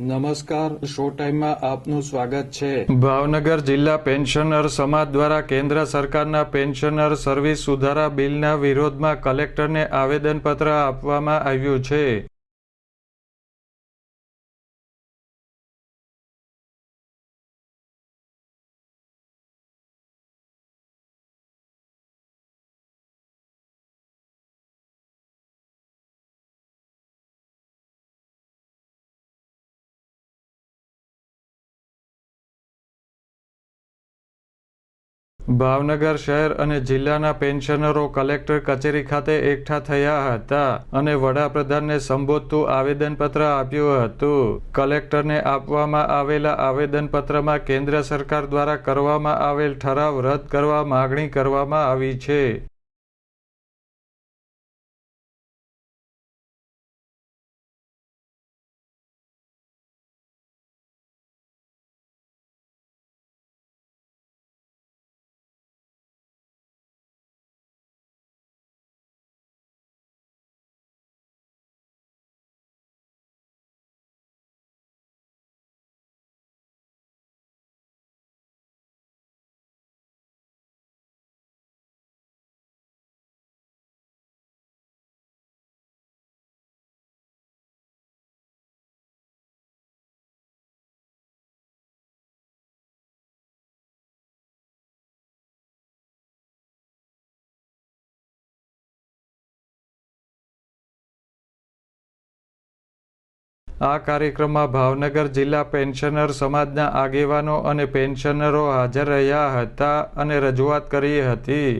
નમસ્કાર શો ટાઈમમાં આપનું સ્વાગત છે. ભાવનગર જિલ્લા પેન્શનર સમાજ દ્વારા કેન્દ્ર સરકારના પેન્શનર સર્વિસ સુધારા બિલના વિરોધમાં કલેક્ટરને આવેદનપત્ર આપવામાં આવ્યું છે. ભાવનગર શહેર અને જિલ્લાના પેન્શનરો કલેક્ટર કચેરી ખાતે એકઠા થયા હતા અને વડાપ્રધાનને સંબોધતું આવેદનપત્ર આપ્યું હતું. કલેક્ટરને આપવામાં આવેલા આવેદનપત્રમાં કેન્દ્ર સરકાર દ્વારા કરવામાં આવેલ ઠરાવ રદ કરવા માગણી કરવામાં આવી છે. આ કાર્યક્રમમાં ભાવનગર જિલ્લા પેન્શનર સમાજના આગેવાનો અને પેન્શનરો હાજર રહ્યા હતા અને રજૂઆત કરી હતી.